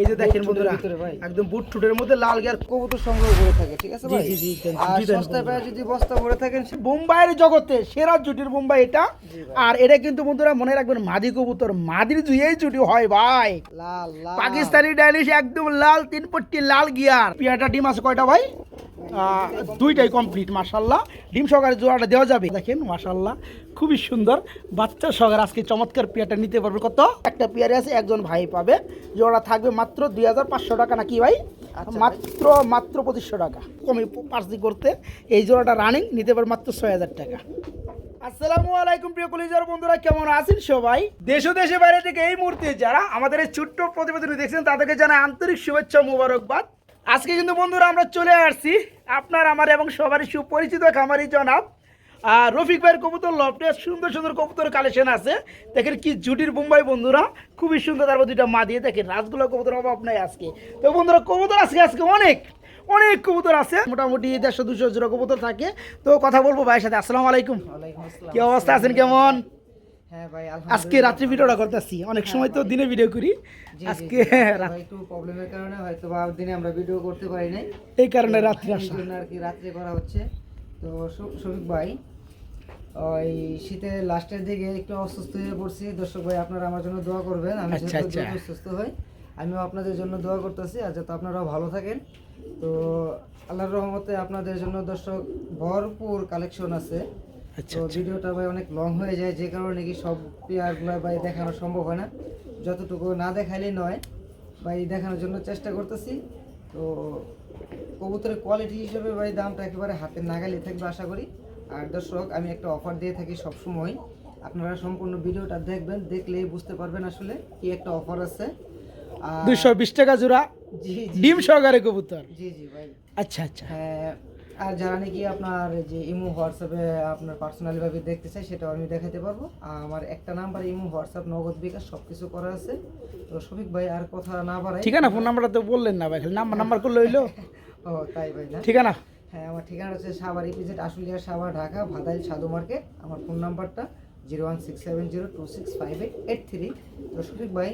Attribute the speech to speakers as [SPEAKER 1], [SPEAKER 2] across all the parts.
[SPEAKER 1] এই যে দেখেন বন্ধুরা। একদম বুট টুটের মধ্যে লাল গিয়ার
[SPEAKER 2] কবুতর সংগ্রহ করে থাকে ঠিক আছে ভাই?
[SPEAKER 1] জি, জি,
[SPEAKER 2] আর সস্তায় পায় যদি বস্তা ভরে থাকেন
[SPEAKER 1] বোম্বাইয়ের জগতে সেরা জুটির বোম্বাই এটা। আর এটা কিন্তু বন্ধুরা মনে রাখবেন মাদি কবুতর মাদির জুয়েই জুটি হয় ভাই।
[SPEAKER 2] লাল লাল।
[SPEAKER 1] পাকিস্তানি ডাইলিশ একদম লাল তিন পট্টি লাল গিয়ার। পিয়াটা ডিম আছে কয়টা ভাই? দুইটাই কমপ্লিট মাশাল্লাহ ডিম সহকারে জোড়াটা দেওয়া যাবে। দেখেন মাশাল্লাহ খুবই সুন্দর। বাচ্চা সহকারে আজকে চমৎকার পিয়াটা নিতে পারবে। কত? একটা পেয়ারে আছে একজন ভাই পাবে। জোড়া থাকবে মাত্র দুই হাজার পাঁচশো টাকা নাকি ভাই?
[SPEAKER 2] আচ্ছা
[SPEAKER 1] মাত্র মাত্র পঁচিশশো টাকা। কমে পার্সি করতে এই জোড়াটা রানিং নিতে পারবে মাত্র ছয় হাজার টাকা। আসসালামু আলাইকুম প্রিয় কলিজার বন্ধুরা কেমন আছেন সবাই? দেশ দেশে বাইরে থেকে এই মুহূর্তে যারা আমাদের এই ছোট্ট প্রতিবেদন দেখছেন তাদেরকে জানাই আন্তরিক শুভেচ্ছা মুবারকবাদ। আজকে কিন্তু বন্ধুরা আমরা চলে আসছি আপনার আমার এবং সবারই সুপরিচিত খামারি জনাব আর রফিক ভাইয়ের কবুতর লফটে সুন্দর সুন্দর কবুতর কালেকশন আছে। দেখেন কি জুটির বোম্বাই বন্ধুরা খুবই সুন্দর তারপর দুইটা মা দিয়ে দেখেন রাজগুলো কবুতর অভাব নাই আজকে। তো বন্ধুরা কবুতর আজকে আজকে অনেক অনেক কবুতর আছে। মোটামুটি দেড়শো দুশো জোড়া কবুতর থাকে। তো কথা বলব ভাইয়ের সাথে। আসসালামু আলাইকুম। কি অবস্থা আছেন কেমন? আজকে রাত্রি ভিডিওটা করতেছি। অনেক সময় তো দিনে ভিডিও করি। আজকে
[SPEAKER 2] ভাই একটু প্রবলেমের কারণে হয়তো বা দিনে আমরা ভিডিও করতে পারি নাই।
[SPEAKER 1] এই কারণে রাত্রি আসা
[SPEAKER 2] আর কি রাত্রে করা হচ্ছে। তো শফিক ভাই ওই শীতের লাস্টের দিকে একটু অসুস্থ হয়ে পড়ছি। দর্শক ভাই আপনারা আমার জন্য দোয়া করবেন। আমি
[SPEAKER 1] আচ্ছা, আচ্ছা।
[SPEAKER 2] সুস্থ হই আমিও আপনাদের জন্য দোয়া করতেছি। আর যাতে আপনারাও ভালো থাকেন। তো আল্লাহর রহমতে আপনাদের জন্য দর্শক ভরপুর কালেকশন আছে।
[SPEAKER 1] আচ্ছা
[SPEAKER 2] তো
[SPEAKER 1] আচ্ছা।
[SPEAKER 2] ভিডিওটা ভাই অনেক লং হয়ে যায় যে কারণে কি সব পেয়ারগুলো ভাই দেখানো সম্ভব হয় না। যতটুকু না দেখাইলেই নয় ভাই দেখানোর জন্য চেষ্টা করতেছি। তো কবুতরের কোয়ালিটি হিসেবে ভাই দামটা একেবারে হাতের নাগালে থাকবে আশা করি। আর দর্শক আমি একটা অফার দিয়ে থাকি সব সময় আপনারা সম্পূর্ণ ভিডিওটা দেখবেন দেখলেই বুঝতে পারবেন আসলে কি একটা অফার আছে। আর-
[SPEAKER 1] দুশো বিশ টাকা জোড়া
[SPEAKER 2] জি জি
[SPEAKER 1] ডিম সহকারে কবুতর।
[SPEAKER 2] জি জি ভাই।
[SPEAKER 1] আচ্ছা আচ্ছা।
[SPEAKER 2] হ্যাঁ, আর যারা নাকি আপনার যে ইমো হোয়াটসঅ্যাপে আপনার পার্সোনালি ভাবে দেখতে চাই সেটাও আমি দেখাতে পারব। আমার একটা নাম্বার ইমো হোয়াটসঅ্যাপ নগদ বিকাশ সব কিছু করা আছে। তো শফিক ভাই আর কথা না বাড়াই।
[SPEAKER 1] ঠিকানা ফোন নাম্বারটা তো বললেন না ভাই খালি নাম্বার নাম্বার করলে হইল।
[SPEAKER 2] ও তাই ভাই না?
[SPEAKER 1] ঠিকানা?
[SPEAKER 2] হ্যাঁ আমার ঠিকানা হচ্ছে সাভার ইপিজেড আশুলিয়া সাভার ঢাকা ভাদাইল সাধু মার্কেট। আমার ফোন নাম্বারটা zero one six seven zero two six five eight eight three. তো শফিক ভাই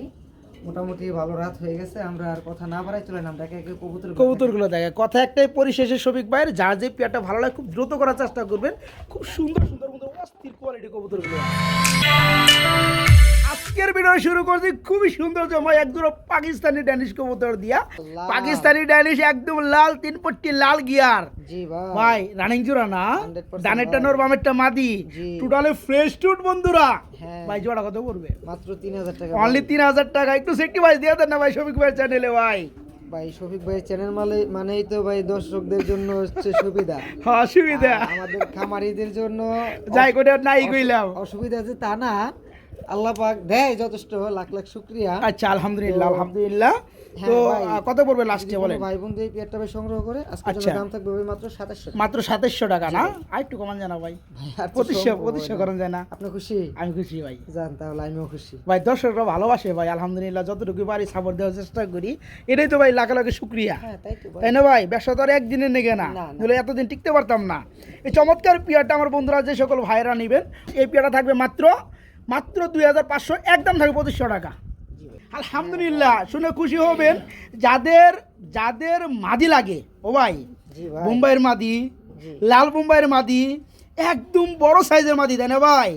[SPEAKER 2] মোটামুটি ভালো রাত হয়ে গেছে, আমরা আর কথা না বাড়াই চলেন আমরা একে একে কবুতর
[SPEAKER 1] কবুতরগুলো দেখে। কথা একটাই, পরিশেষে শফিক ভাইয়ের, যার যে পেয়ারটা ভালো লাগে খুব দ্রুত করার চেষ্টা করবেন। খুব সুন্দর সুন্দর মতো অস্থির কোয়ালিটি কবুতরগুলো। আজকের ভিডিও শুরু করছি খুবই সুন্দর জমা এক দুটো পাকিস্তানি ড্যানিশ কবুতর দিয়া। পাকিস্তানি ড্যানিশ একদম লাল তিন পট্টি লাল গিয়ার
[SPEAKER 2] জি ভাই।
[SPEAKER 1] ভাই রানিং জোড়া না?
[SPEAKER 2] 100%
[SPEAKER 1] ডানেরটা নোর বামেরটা মাদি। টোটালি ফ্রেশ টুট বন্ধুরা।
[SPEAKER 2] হ্যাঁ।
[SPEAKER 1] ভাই জোড়া কত পড়বে?
[SPEAKER 2] মাত্র তিন হাজার টাকা
[SPEAKER 1] অনলি তিন হাজার টাকা। একটু সেফটি ভাই দিয়ে দেন না ভাই শফিক ভাই চ্যানেলে ভাই।
[SPEAKER 2] ভাই শফিক ভাই চ্যানেল মানে মানেই তো ভাই দর্শকদের জন্য হচ্ছে সুবিধা।
[SPEAKER 1] হ্যাঁ সুবিধা।
[SPEAKER 2] আমাদের খামারিদের জন্য
[SPEAKER 1] যাই করে নাই কইলাম।
[SPEAKER 2] অসুবিধা যে তা না। আল্লাহ পাক দেয় যথেষ্ট লাখ লাখ শুক্রিয়া।
[SPEAKER 1] আচ্ছা আলহামদুলিল্লাহ আলহামদুলিল্লাহ।
[SPEAKER 2] হ্যাঁ
[SPEAKER 1] তো কত পড়বে লাস্টে বলেন?
[SPEAKER 2] ভাই বন্ধু এই পেয়ারটা ভাই সংগ্রহ করে আজকে
[SPEAKER 1] আচ্ছা।
[SPEAKER 2] দাম থাকবে মাত্র সাতাশশো
[SPEAKER 1] মাত্র সাতাশশো টাকা না? আর একটু কমান জানা ভাই। পঁচিশশো পঁচিশশো করেন যায় না।
[SPEAKER 2] আপনি খুশি?
[SPEAKER 1] আমি খুশি ভাই।
[SPEAKER 2] যান তাহলে আমিও খুশি।
[SPEAKER 1] ভাই দর্শকরা ভালোবাসে ভাই আলহামদুলিল্লাহ যতটুকু পারি সাপোর্ট দেওয়ার চেষ্টা করি। এটাই তো ভাই লাখে লাখে শুক্রিয়া।
[SPEAKER 2] হ্যাঁ তাই
[SPEAKER 1] না ভাই? ব্যবসা তো আর একদিনের নেগে না।
[SPEAKER 2] না।
[SPEAKER 1] এতদিন টিকতে পারতাম না। এই চমৎকার পিয়ারটা আমার বন্ধুরা যে সকল ভাইরা নেবেন এই পিয়ারটা থাকবে মাত্র মাত্র দুই হাজার পাঁচশো একদম থাকবে পঁচিশশো টাকা। আলহামদুলিল্লাহ শুনে খুশি হবেন। যাদের যাদের মাদি লাগে ও ভাই
[SPEAKER 2] মুম্বাইয়ের
[SPEAKER 1] বোম্বাইয়ের মাদি লাল বোম্বাইয়ের মাদি একদম বড় সাইজের মাদি তাই না ভাই?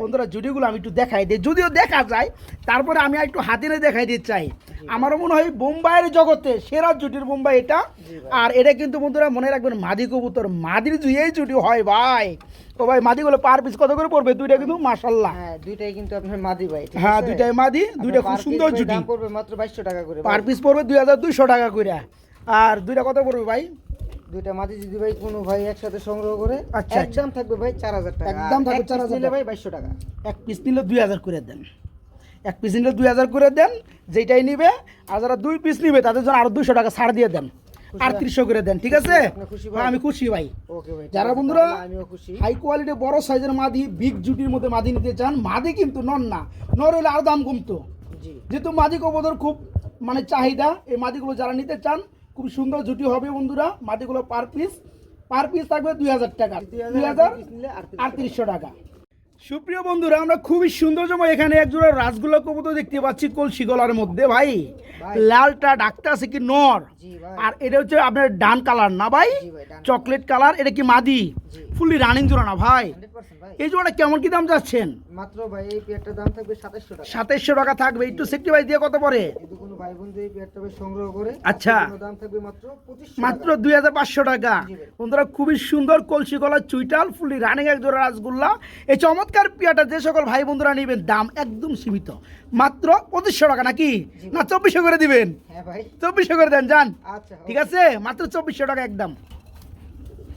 [SPEAKER 1] বন্ধুরা জুডিগুলো আমি একটু দেখাই দিই। যদিও দেখা যায় তারপরে আমি একটু হাতে নিয়ে দেখাই দিতে চাই। আমারও মনে হয় বোম্বাইয়ের জগতে সেরা জুটির বোম্বাই এটা। আর এটা কিন্তু বন্ধুরা মনে রাখবেন মাদি কবুতর। মাদির জুয়েই জুটি হয় ভাই। ও ভাই মাদিগুলো পার পিস কত করে পড়বে? দুইটা কিন্তু মাসাল্লাহ
[SPEAKER 2] হ্যাঁ দুইটাই কিন্তু আপনার মাদি ভাই
[SPEAKER 1] হ্যাঁ দুইটাই মাদি দুইটা খুব সুন্দর জুটি।
[SPEAKER 2] দাম পড়বে মাত্র বাইশশো টাকা করে।
[SPEAKER 1] পার পিস পড়বে দুই হাজার দুইশো টাকা করে। আর দুইটা কত পড়বে ভাই?
[SPEAKER 2] দুইটা যদি ভাই কোনো ভাই একসাথে সংগ্রহ করে
[SPEAKER 1] আচ্ছা,
[SPEAKER 2] একদম থাকবে ভাই চার হাজার টাকা।
[SPEAKER 1] একদম থাকবে
[SPEAKER 2] আর এক
[SPEAKER 1] 4,000
[SPEAKER 2] piece নিলে ভাই বাইশশো টাকা।
[SPEAKER 1] এক পিস নিলে দুই হাজার করে দেন। এক পিস নিলে দুই হাজার করে দেন যেটাই নিবে আর যারা দুই পিস নিবে তাদের জন্য আরও দুইশো টাকা ছাড় দিয়ে দেন। আটত্রিশশো করে দেন ঠিক আছে? আমি খুশি ভাই। যারা বন্ধুরা হাই কোয়ালিটি বড় সাইজের মাদি বিগ জুটির মধ্যে মাদি নিতে চান মাদি কিন্তু নন না। নর হলে আরও দাম কমতো। যেহেতু মাদি কবুতর খুব মানে চাহিদা এই মাদিগুলো যারা নিতে চান খুব সুন্দর জুটি হবে বন্ধুরা মাটিগুলো পার পিস পার পিস থাকবে দুই হাজার টাকা। দুই হাজার
[SPEAKER 2] আটত্রিশশো
[SPEAKER 1] টাকা। সুপ্রিয় বন্ধুরা আমরা খুবই সুন্দর সৌন্দর্যময় এখানে একজোড়া রাজগুলা কবুতর দেখতে পাচ্ছি কলসি গলার মধ্যে। ভাই। লালটা ডাকটা আছে কি নর? আর এটা হচ্ছে আপনার ডান কালার না ভাই? চকলেট কালার এটা কি মাদি? ফুললি রানিং জোড়া না ভাই? এই জোড়াটা কেমন কি দাম যাচ্ছেন?
[SPEAKER 2] মাত্র ভাই এই পেয়ারটার দাম থাকবে 2700 টাকা।
[SPEAKER 1] সাতাইশশো টাকা থাকবে। একটু সেফটি ভাই দিয়ে কত
[SPEAKER 2] যদি কোনো ভাই বন্ধু এই পেয়ারটা সংগ্রহ করে
[SPEAKER 1] আচ্ছা।
[SPEAKER 2] দাম থাকবে মাত্র 2500
[SPEAKER 1] মাত্র দুই হাজার পাঁচশো টাকা। বন্ধুরা খুবই সুন্দর কলসি গলার চুইটাল ফুলি রানিং এক জোড়া রাসগোল্লা। এই চমৎকার পিয়াটা যে সকল ভাই বন্ধুরা নেবেন দাম একদম সীমিত। মাত্র পঁচিশশো টাকা নাকি? না চব্বিশশো করে দিবেন।
[SPEAKER 2] হ্যাঁ ভাই।
[SPEAKER 1] চব্বিশশো করে দেন যান।
[SPEAKER 2] আচ্ছা
[SPEAKER 1] ঠিক আছে? মাত্র চব্বিশশো টাকা একদম।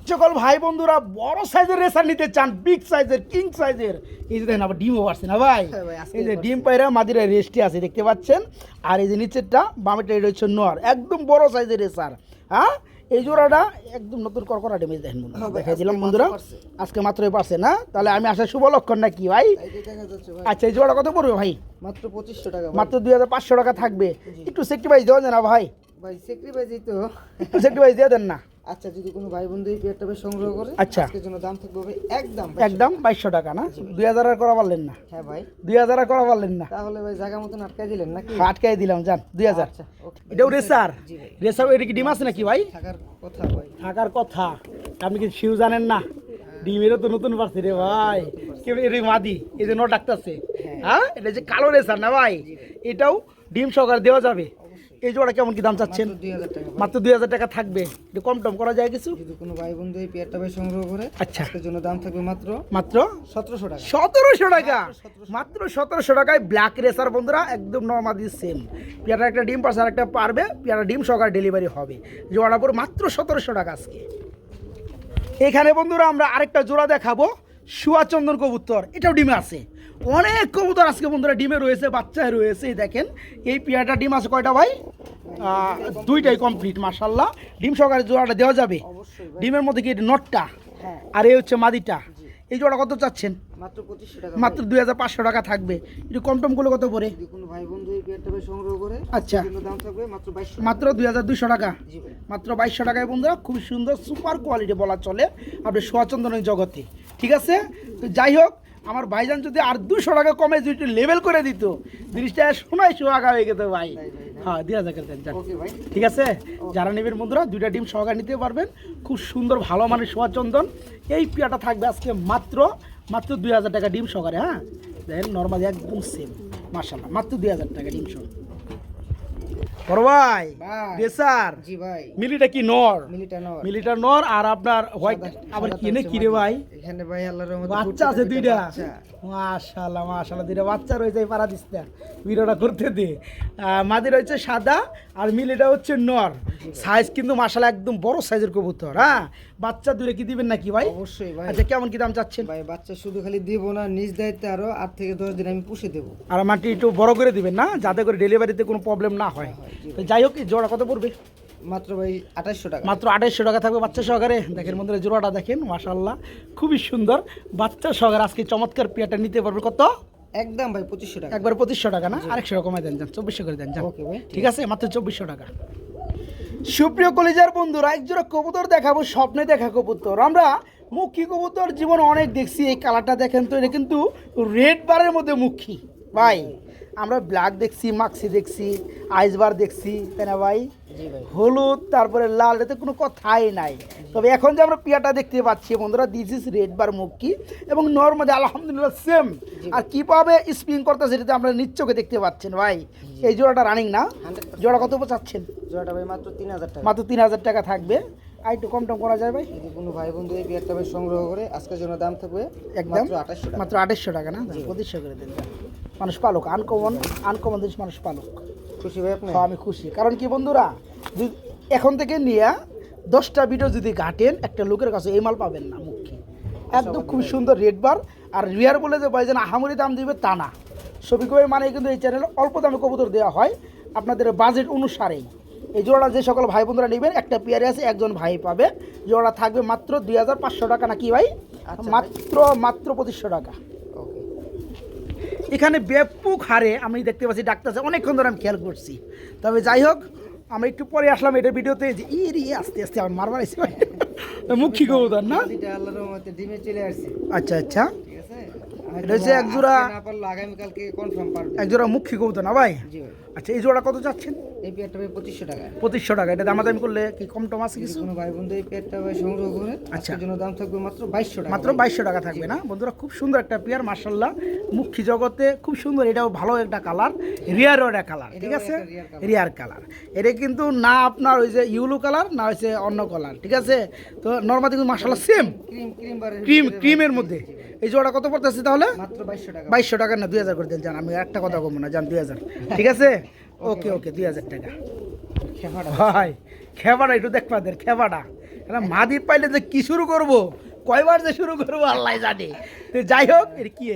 [SPEAKER 1] সকল ভাই বন্ধুরা বড় সাইজের রেসার নিতে চান বিগ সাইজের কিং সাইজের। এই যে দেখেন আবার ডিমও পারছে না ভাই?
[SPEAKER 2] হ্যাঁ
[SPEAKER 1] এই যে ডিম পায়রা মাদিরা রেস্টে আছে দেখতে পাচ্ছেন? আর এই যে নিচেরটা বামেটা এটা হচ্ছে নর একদম বড় সাইজের রেসার হ্যাঁ? এই জোড়াটা একদম নতুন করকরা ডেমেজ দেখেন বন্ধুরা
[SPEAKER 2] হ্যাঁ
[SPEAKER 1] দেখাই দিলাম
[SPEAKER 2] আজকে
[SPEAKER 1] বন্ধুরা। আজকে মাত্রই পারছে না? তাহলে আমি আসা শুভ লক্ষণ
[SPEAKER 2] দেখা যাচ্ছে ভাই।
[SPEAKER 1] আচ্ছা এই জোড়া কত পড়বে ভাই?
[SPEAKER 2] মাত্র 2500 টাকা
[SPEAKER 1] মাত্র দুই হাজার পাঁচশো টাকা থাকবে। একটু সেক্টি ভাই দেওয়া যায় না ভাই?
[SPEAKER 2] ভাই সেক্রিফাইসই তো।
[SPEAKER 1] একটু সেক্টি ভাই দিয়ে দেন না।
[SPEAKER 2] আচ্ছা যদি কোনো ভাই বন্ধু এই পেয়ারটা সংগ্রহ করে
[SPEAKER 1] আচ্ছা।
[SPEAKER 2] আজকের জন্য দাম থাকবে ভাই একদম
[SPEAKER 1] একদম বাইশশো টাকা না? দুই হাজার আর করা পারলেন না।
[SPEAKER 2] হ্যাঁ ভাই।
[SPEAKER 1] দুই হাজার আর করা পারলেন না।
[SPEAKER 2] তাহলে ভাই জায়গা মতন আটকাই দিলেন নাকি?
[SPEAKER 1] আটকাই দিলাম যান দুই হাজার।
[SPEAKER 2] আচ্ছা
[SPEAKER 1] এটাও রেসার। রেসার এটা কি ডিম আছে নাকি ভাই?
[SPEAKER 2] থাকার কথা ভাই।
[SPEAKER 1] থাকার কথা। আপনি কি শিউ জানেন না? ডিমেরও তো নতুন পাচ্ছি রে ভাই। কেউ এটা মাদি এই যে নোট ডাকতেছে। হ্যাঁ। এটা যে কালো রেসার না ভাই। এটাও ডিম সহকারে দেওয়া যাবে। এই জোড়া কেমন কি দাম চাচ্ছেন?
[SPEAKER 2] মাত্র 2000 টাকা
[SPEAKER 1] মাত্র দুই হাজার টাকা থাকবে। একটু কম টম করা যায় কিছু?
[SPEAKER 2] যদি কোনো ভাই বন্ধু এই পেয়ারটা ভাই সংগ্রহ করে
[SPEAKER 1] আচ্ছা।
[SPEAKER 2] আজকের জন্য দাম থাকবে মাত্র
[SPEAKER 1] মাত্র
[SPEAKER 2] 1700 টাকা।
[SPEAKER 1] সতেরোশো টাকা। মাত্র সতেরোশো টাকায় ব্ল্যাক রেসার বন্ধুরা একদম নর্মাদি সেম পেয়ারা একটা ডিম পাশে আর একটা পারবে পেয়ারা ডিম সকাল ডেলিভারি হবে। জোড়া পরে মাত্র সতেরোশো টাকা আজকে। এখানে বন্ধুরা আমরা আরেকটা জোড়া দেখাবো। সুয়াচন্দন কবুতর এটাও ডিমে আছে। অনেক কবুতর আজকে বন্ধুরা ডিমে রয়েছে বাচ্চায় রয়েছে দেখেন। এই পেয়ারটা ডিম আছে কয়টা ভাই? দুইটাই কমপ্লিট মার্শাল্লাহ ডিম সহকারে জোড়াটা দেওয়া যাবে। ডিমের মধ্যে কি নটটা?
[SPEAKER 2] হ্যাঁ।
[SPEAKER 1] আর এই হচ্ছে মাদিটা। এই জোড়া কত চাচ্ছেন?
[SPEAKER 2] মাত্র 2500
[SPEAKER 1] দুই হাজার পাঁচশো টাকা থাকবে। একটু কম টম করলে কত
[SPEAKER 2] করে
[SPEAKER 1] আচ্ছা।
[SPEAKER 2] মাত্র 2200
[SPEAKER 1] দুই হাজার দুশো টাকা। মাত্র বাইশশো টাকায় বন্ধুরা খুব সুন্দর সুপার কোয়ালিটি বলা চলে। আপনি সোয়াচন্দনের জগতে। ঠিক আছে? তো যাই হোক আমার ভাইজান যদি আর দুশো টাকা কমে যদি লেভেল করে দিত জিনিসটা শোনায় সোহাগা হয়ে গেত ভাই? হ্যাঁ
[SPEAKER 2] দিয়া ভাই।
[SPEAKER 1] ঠিক আছে? যারা নেবেন বন্ধুরা দুইটা ডিম সহকার নিতে পারবেন। খুব সুন্দর ভালো মানের সোয়াচন্দন এই পিয়াটা থাকবে আজকে মাত্র মাত্র দুই হাজার টাকা ডিম সহকারে হ্যাঁ? দেখেন নর্মালি একদম সেম মার্শাল্লাহ মাত্র দুই হাজার টাকা ডিম সহ। ভাই
[SPEAKER 2] ভাই। জি ভাই।
[SPEAKER 1] মিলিটা কি নর?
[SPEAKER 2] মিলিটা নর।
[SPEAKER 1] মিলিটা নর আর আপনার হোয়াইট আবার কিনে ভাই?
[SPEAKER 2] এখানে ভাই আল্লাহর রহমতে
[SPEAKER 1] বাচ্চা আছে দুইটা। মাশাল্লাহ মাশাল্লাহ দুইটা বাচ্চা রয়েছে এই পাড়া দিস না ভিডিওটা করতে দে। মাদি রয়েছে সাদা আর মিলিটা হচ্ছে নর। সাইজ কিন্তু মাশাল্লাহ একদম বড় সাইজের কবুতর হ্যাঁ? বাচ্চা দূরে কি দিবেন নাকি ভাই?
[SPEAKER 2] অবশ্যই ভাই।
[SPEAKER 1] আচ্ছা কেমন কি দাম চাচ্ছেন?
[SPEAKER 2] ভাই বাচ্চা শুধু খালি দিব না নিজ দায়িত্বে আরও আট থেকে দশ দিন আমি পুষে দেবো।
[SPEAKER 1] আর মাটি একটু বড় করে দিবেন না? যাতে করে ডেলিভারিতে কোনো প্রবলেম না হয়। যাই হোক এই জোড়া কত পড়বে?
[SPEAKER 2] মাত্র ভাই আঠাশশো টাকা।
[SPEAKER 1] মাত্র আঠাইশশো টাকা থাকবে বাচ্চা সহকারে। দেখেন মধ্যে জোড়াটা দেখেন মাশাল্লাহ খুবই সুন্দর। বাচ্চা সহকারে আজকে চমৎকার পিয়াটা নিতে পারবে কত?
[SPEAKER 2] একদম ভাই পঁচিশশো টাকা।
[SPEAKER 1] একবার পঁচিশশো টাকা না? আরেকশো কমাই দেন যান চব্বিশশো করে দেন যান। ঠিক আছে মাত্র চব্বিশশো টাকা। সুপ্রিয় কলেজার বন্ধুরা একজোড়া কবুতর দেখাবো স্বপ্নে দেখা কবুতর। আমরা মুখী কবুতর জীবন অনেক দেখছি এই কালারটা দেখেন তো এটা কিন্তু রেড বারের মধ্যে মুখী। ভাই আমরা ব্ল্যাক দেখছি মাক্সি দেখছি আইসবার দেখছি তাই না ভাই? হলুদ তারপরে লাল এতে কোনো কথাই নাই। তবে এখন যে আমরা পিয়াটা দেখতে পাচ্ছি বন্ধুরা দিস ইজ রেড বার মুক্কি এবং নর্মালি আলহামদুলিল্লাহ সেম আর কীভাবে স্পিন করতেছে সেটাতে আমরা নিচ্চকে দেখতে পাচ্ছেন ভাই। এই জোড়াটা রানিং না? জোড়া কত চাচ্ছেন?
[SPEAKER 2] জোড়াটা ভাই মাত্র তিন হাজার টাকা।
[SPEAKER 1] মাত্র তিন হাজার টাকা থাকবে। আর একটু কম টম করা যায় ভাই?
[SPEAKER 2] যদি কোনো ভাই বন্ধু এই বিয়ারটা ভাই সংগ্রহ করে আজকের জন্য দাম থাকবে
[SPEAKER 1] একদম।
[SPEAKER 2] মাত্র আঠাশশো টাকা।
[SPEAKER 1] মাত্র আঠাশশো টাকা না? পঁচিশশো করে দেন মানুষ পালক আনকমন আনকমন জিনিস মানুষ পালক।
[SPEAKER 2] খুশি ভাই আপনি?
[SPEAKER 1] হ্যাঁ, আমি খুশি। কারণ কি বন্ধুরা এখন থেকে নিয়ে দশটা ভিডিও যদি ঘাটেন একটা লোকের কাছে এই মাল পাবেন না মুখী। একদম খুব সুন্দর রেড বার আর রিয়ার বলে যে ভাই যেন আহামরি দাম দিবে তা না। সবই কবে মানে কিন্তু এই চ্যানেলে অল্প দামে কবুতর দেওয়া হয়। আপনাদের বাজেট অনুসারেই এই জোড়াটা যে সকল ভাই বোনরা নেবেন একটা পেয়ারে আছে একজন ভাই পাবে। জোড়া থাকবে মাত্র দুই হাজার পাঁচশো টাকা নাকি ভাই?
[SPEAKER 2] আচ্ছা ভাই।
[SPEAKER 1] মাত্র মাত্র পঁচিশশো টাকা। এখানে ব্যাপক হারে আমি দেখতে পাচ্ছি ডাক্তার অনেকক্ষণ ধরে আমি খেয়াল করছি। তবে যাই হোক আমি একটু পরে আসলাম এটা ভিডিওতে যে ই আস্তে আস্তে আমার মারবার মুখ্যিক মুখী কবুতর না? আচ্ছা আচ্ছা। এটা হচ্ছে এক জোড়া
[SPEAKER 2] না পারলে আগামীকালকে কনফার্ম পারবে।
[SPEAKER 1] এক জোড়া মুখী কবুতর না ভাই?
[SPEAKER 2] জি ভাই।
[SPEAKER 1] আচ্ছা এই জোড়া কত চাচ্ছেন?
[SPEAKER 2] এই পেয়ারটা ভাই পঁচিশশো টাকা।
[SPEAKER 1] পঁচিশশো টাকা এটা দামাদামি করলে কি কম টম আছে কিছু?
[SPEAKER 2] কোনো ভাই বন্ধু এই পেয়ারটা ভাই সংগ্রহ করে
[SPEAKER 1] আচ্ছা।
[SPEAKER 2] জন্য দাম থাকবে মাত্র বাইশশো টাকা
[SPEAKER 1] মাত্র বাইশশো টাকা থাকবে না? বন্ধুরা খুব সুন্দর একটা পেয়ার মার্শাল্লাহ মুখী জগতে খুব সুন্দর এটাও ভালো একটা কালার রিয়ারও একটা কালার ঠিক আছে? রিয়ার কালার এটা কিন্তু না আপনার ওই যে ইউলো কালার না হয়েছে অন্য কালার ঠিক আছে? তো নর্মালি কিন্তু মার্শাল্লাহ সেম
[SPEAKER 2] ক্রিম ক্রিম
[SPEAKER 1] ক্রিমের মধ্যে। এই জোড়া কত পড়তেছে তাহলে?
[SPEAKER 2] বাইশশো টাকা।
[SPEAKER 1] না দুই হাজার করে দেন যান আমি একটা কথা বলব না যান দুই হাজার। ঠিক আছে? ওকে ওকে দুই হাজার টাকা। ভাই খেবাটা একটু দেখবা দেন খেবাটা মাদি পাইলে যে কি শুরু করব? কয়বার যে শুরু করব আল্লাহ জানে। যাই হোক এর কি?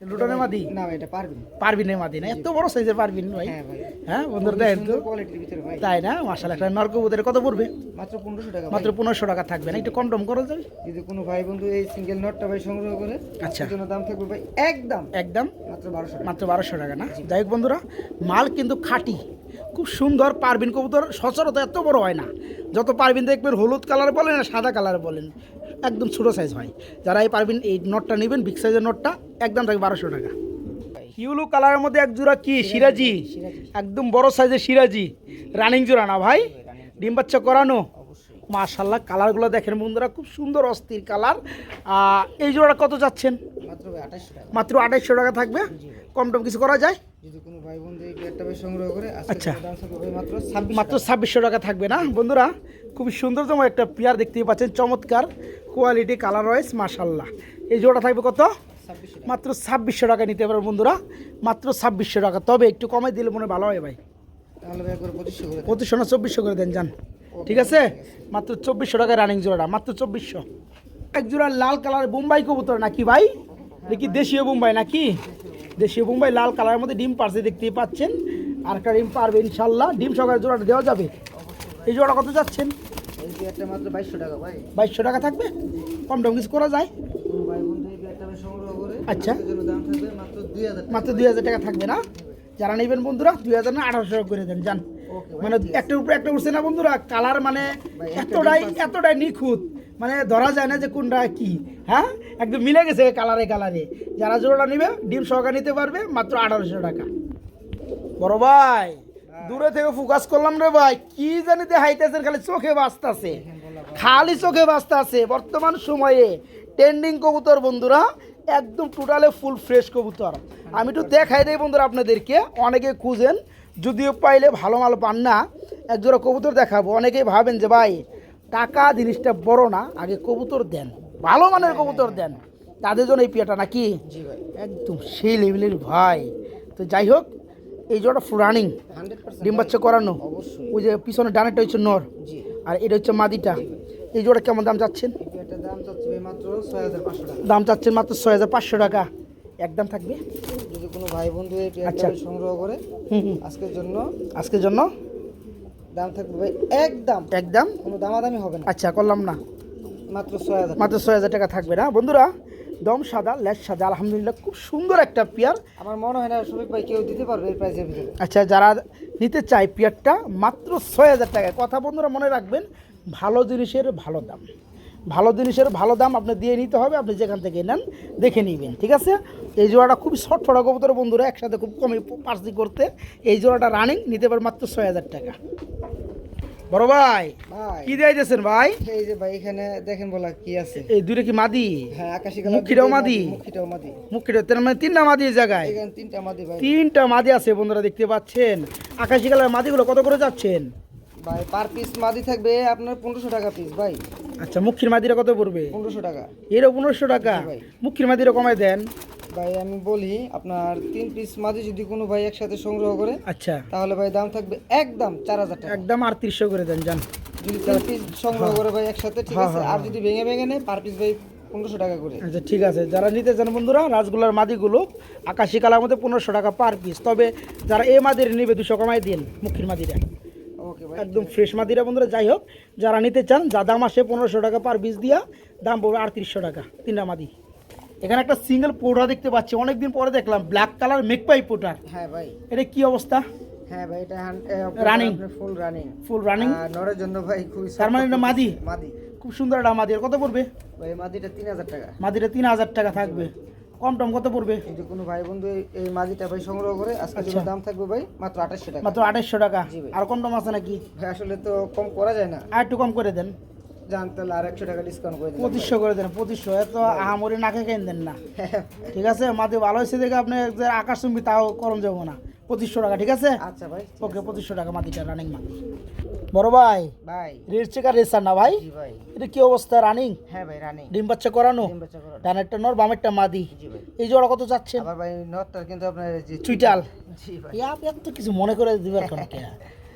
[SPEAKER 1] লুটনের মাদি?
[SPEAKER 2] না এটা পারবেন
[SPEAKER 1] পারবিনের মাদি না? এত বড় সাইজের পারবিন ভাই।
[SPEAKER 2] হ্যাঁ ভাই।
[SPEAKER 1] হ্যাঁ বন্ধুরা দেখেন তো। তাই না? মাসাল একটা নরকবুদের কত পড়বে?
[SPEAKER 2] মাত্র পনেরোশো টাকা
[SPEAKER 1] মাত্র পনেরোশো টাকা থাকবে না? একটু কন্ডম করা যাবে?
[SPEAKER 2] যদি কোনো ভাই বন্ধু এই সিঙ্গেল নটটা ভাই সংগ্রহ করে
[SPEAKER 1] আচ্ছা।
[SPEAKER 2] জন্য দাম থাকবে ভাই একদম।
[SPEAKER 1] একদম?
[SPEAKER 2] মাত্র বারোশো
[SPEAKER 1] মাত্র বারোশো টাকা না? যাই হোক বন্ধুরা মাল কিন্তু খাঁটি। খুব সুন্দর পারবিন কবুতর সচরাচর এত বড় হয় না। যত পারবিন দেখবেন হলুদ কালার বলেন আর সাদা কালার বলেন একদম ছোটো সাইজ হয়। যারা এই পারবিন এই নটটা নেবেন বিগ সাইজের নটটা একদম থাকে বারোশো টাকা। হিউলু কালারের মধ্যে এক জোড়া কি? সিরাজি। একদম বড় সাইজের সিরাজি। রানিং জোড়া না ভাই? ডিম বাচ্চা করানো? মাশাল্লাহ কালারগুলো দেখেন বন্ধুরা খুব সুন্দর অস্থির কালার। এই জোড়া কত যাচ্ছেন?
[SPEAKER 2] মাত্র
[SPEAKER 1] আঠাইশশো টাকা। থাকবে? কম টম কিছু করা যায়? আচ্ছা।
[SPEAKER 2] মাত্র
[SPEAKER 1] ছাব্বিশশো টাকা। থাকবে না? বন্ধুরা খুবই সুন্দরতম একটা পেয়ার দেখতেই পাচ্ছেন চমৎকার কোয়ালিটি কালার ওয়াইজ মাশাল্লাহ এই জোড়া থাকবে কত? মাত্র ছাব্বিশশো টাকা নিতে পারবে বন্ধুরা মাত্র ছাব্বিশশো টাকা। তবে একটু কমাই দিলে মনে হয় ভালো হয় ভাই।
[SPEAKER 2] পঁচিশশো
[SPEAKER 1] না চব্বিশশো করে দেন যান। ঠিক আছে? মাত্র চব্বিশশো টাকা রানিং জোড়াটা মাত্র চব্বিশশো। এক জোড়া লাল কালার বোম্বাই কবুতর নাকি ভাই? দেখি দেশীয় বোম্বাই নাকি? দেশীয় বোম্বাই লাল কালারের মধ্যে ডিম পারছে দেখতেই পাচ্ছেন। আর একটা ডিম পারবে ইনশাল্লাহ। ডিম সকালে জোড়াটা দেওয়া যাবে। এই জোড়া কত যাচ্ছেন?
[SPEAKER 2] বাইশশো টাকা
[SPEAKER 1] থাকবে? কম টম কিছু করা যায়? আচ্ছা।
[SPEAKER 2] দাম মাত্র দুই হাজার টাকা।
[SPEAKER 1] থাকবে না? যারা নেবেন বন্ধুরা দুই হাজার না আঠারোশো টাকা করে দেন যান। মানে একটা উপরে একটা উঠছে না বন্ধুরা? কালার মানে এতটাই এতটাই নিখুঁত। মানে ধরা যায় না যে কোনটা কি হ্যাঁ? একদম মিলে গেছে কালারে কালারে। যারা জোড়াটা নেবে ডিম সহকারে নিতে পারবে মাত্র আঠারোশো টাকা। বড় ভাই দূরে থেকে ফোকাস করলাম রে ভাই কি জানি হাইতেছেন খালি চোখে বাঁচতেছে। খালি চোখে বাঁচতেছে। বর্তমান সময়ে ট্রেন্ডিং কবুতর বন্ধুরা একদম টোটালে ফুল ফ্রেশ কবুতর। আমি একটু দেখাই দেই বন্ধুরা আপনাদেরকে অনেকে খুঁজেন যদিও পাইলে ভালো মাল পান না একজোড়া কবুতর দেখাবো। অনেকেই ভাবেন যে ভাই টাকা জিনিসটা বড় না আগে কবুতর দেন। ভালো মানের কবুতর দেন। তাদের জন্য এই পিয়াটা নাকি? একদম সেই লেভেলের ভাই। তো যাই হোক এই জোড়া ফুল রানিং
[SPEAKER 2] হান্ড্রেড
[SPEAKER 1] ডিম বাচ্চা করানো। ওই যে পিছনে ডানেরটা হচ্ছে নর। আর এটা হচ্ছে মাদিটা। এই জোড়া কেমন দাম চাচ্ছেন?
[SPEAKER 2] দাম চাচ্ছে মাত্র ছয় হাজার পাঁচশো টাকা।
[SPEAKER 1] দাম চাচ্ছেন মাত্র ছয় হাজার পাঁচশো টাকা। একদম থাকবে?
[SPEAKER 2] কোনো ভাই বন্ধু এই পেয়ারটা
[SPEAKER 1] আচ্ছা।
[SPEAKER 2] সংগ্রহ করে আজকের জন্য।
[SPEAKER 1] আজকের জন্য?
[SPEAKER 2] দাম থাকবে ভাই একদম।
[SPEAKER 1] একদম?
[SPEAKER 2] কোনো দামাদামি হবে না।
[SPEAKER 1] আচ্ছা করলাম না।
[SPEAKER 2] মাত্র ছয় হাজার
[SPEAKER 1] মাত্র ছয় হাজার টাকা থাকবে না। বন্ধুরা দম সাদা লেজ সাদা আলহামদুলিল্লাহ খুব সুন্দর একটা পেয়ার
[SPEAKER 2] আমার মনে হয় না শফিক ভাই কেউ দিতে পারবে এই প্রাইসের ভিতরে।
[SPEAKER 1] আচ্ছা যারা নিতে চায় পেয়ারটা মাত্র ছয় হাজার টাকায়। কথা বন্ধুরা মনে রাখবেন ভালো জিনিসের ভালো দাম। ভালো জিনিসের ভালো দাম আপনি দিয়ে নিতে হবে আপনি যেখান থেকে নেন দেখে নিবেন ঠিক আছে? এই জোড়াটা খুবই শর্ট ফটা কবুতর বন্ধুরা একসাথে খুব কমে পার্সি করতে এই জোড়াটা রানিং নিতে পারে মাত্র ছয় হাজার টাকা। বড় ভাই কি দিয়ে দিয়েছেন ভাই?
[SPEAKER 2] এই যে ভাই এখানে দেখেন বলা কি আছে?
[SPEAKER 1] এই দুটো কি মাদি?
[SPEAKER 2] হ্যাঁ আকাশি
[SPEAKER 1] মুখিটাও মাদি?
[SPEAKER 2] মুখিটাও মাদি।
[SPEAKER 1] মুখটা তার মানে তিনটা মাদি জায়গায়?
[SPEAKER 2] এখানে তিনটা মাদি ভাই।
[SPEAKER 1] তিনটা মাদি আছে বন্ধুরা দেখতে পাচ্ছেন? আকাশি কালার মাদিগুলো কত করে যাচ্ছেন?
[SPEAKER 2] ভাই পার পিস মাদি থাকবে আপনার পনেরোশো টাকা পিস ভাই।
[SPEAKER 1] আচ্ছা মুখির মাদিরা কত পড়বে?
[SPEAKER 2] পনেরোশো টাকা।
[SPEAKER 1] এরও পনেরোশো টাকা?
[SPEAKER 2] ভাই।
[SPEAKER 1] মুখির মাদিরা কমায় দেন।
[SPEAKER 2] ভাই আমি বলি আপনার তিন পিস মাদি যদি কোনো ভাই একসাথে সংগ্রহ করে
[SPEAKER 1] আচ্ছা।
[SPEAKER 2] তাহলে ভাই দাম থাকবে একদম চার হাজার টাকা।
[SPEAKER 1] একদম আটত্রিশশো করে দেন যান।
[SPEAKER 2] যদি তিন পিস সংগ্রহ করে ভাই একসাথে ঠিক
[SPEAKER 1] হ্যাঁ,
[SPEAKER 2] আছে?
[SPEAKER 1] হ্যাঁ,
[SPEAKER 2] আর যদি ভেঙে ভেঙে নেয় পার পিস ভাই পনেরোশো টাকা করে।
[SPEAKER 1] আচ্ছা ঠিক আছে। যারা নিতে চান বন্ধুরা রাজগোল্লার মাদিগুলো আকাশি কালার মধ্যে পনেরোশো টাকা পার পিস তবে যারা এ মাদির নেবে দুশো কমায় দিন মুখির মাদিরা একদম ফ্রেশ মাদিরা বন্ধুরা যাই হোক যারা নিতে চান যা দাম আসে পনেরোশো টাকা পার পিস দিয়া দাম পড়বে আটত্রিশশো টাকা তিনটা মাদি। এখানে একটা সিঙ্গেল পোটা দেখতে পাচ্ছি অনেকদিন পরে দেখলাম ব্ল্যাক কালার মেকপাই পোটার
[SPEAKER 2] হ্যাঁ ভাই।
[SPEAKER 1] এটা কি অবস্থা?
[SPEAKER 2] হ্যাঁ ভাই এটা
[SPEAKER 1] Running?
[SPEAKER 2] Full running
[SPEAKER 1] full running
[SPEAKER 2] নরের জন্য ভাই খুবই
[SPEAKER 1] তার মানে এটা মাদি?
[SPEAKER 2] মাদি।
[SPEAKER 1] খুব সুন্দর একটা মাদি কত পড়বে?
[SPEAKER 2] ভাই মাদিটা তিন হাজার টাকা।
[SPEAKER 1] মাদিটা তিন হাজার টাকা থাকবে। কম টম কত পড়বে?
[SPEAKER 2] যদি কোনো ভাই বন্ধু এই- মাঝিটা ভাই সংগ্রহ করে আজকে যে দাম থাকবে ভাই মাত্র আঠাশশো টাকা।
[SPEAKER 1] মাত্র আঠাশশো টাকা। আর কম টম আছে নাকি?
[SPEAKER 2] ভাই আসলে তো কম করা যায় না।
[SPEAKER 1] আর একটু কম করে দেন।
[SPEAKER 2] তাহলে আর একশো টাকা ডিসকাউন্ট করে দেন
[SPEAKER 1] পঁচিশশো করে দেন পঁচিশশো। এত আহামরি নাকে কেন দেন না? ঠিক আছে? মাঝে ভালো হয়েছে দেখে আপনি আকাশ চুম্বি তাও করম যাব না। পঁচিশশো টাকা ঠিক আছে?
[SPEAKER 2] আচ্ছা ভাই
[SPEAKER 1] ওকে পঁচিশশো টাকা মাটিটা রানিং মাটি। বড় ভাই
[SPEAKER 2] ভাই।
[SPEAKER 1] রেড চেকার রেসার না ভাই?
[SPEAKER 2] ভাই।
[SPEAKER 1] এটা কি অবস্থা রানিং
[SPEAKER 2] হ্যাঁ ভাই রানি
[SPEAKER 1] ডিম বাচ্চা করানো? ডানেরটা নর বামেরটা মাদি? এই জোড়া কত চাচ্ছেন?
[SPEAKER 2] আবার ভাই নটটা কিন্তু আপনার
[SPEAKER 1] চুইটাল।
[SPEAKER 2] জি ভাই।
[SPEAKER 1] আপনি এত কিছু মনে করে দিবার কেন?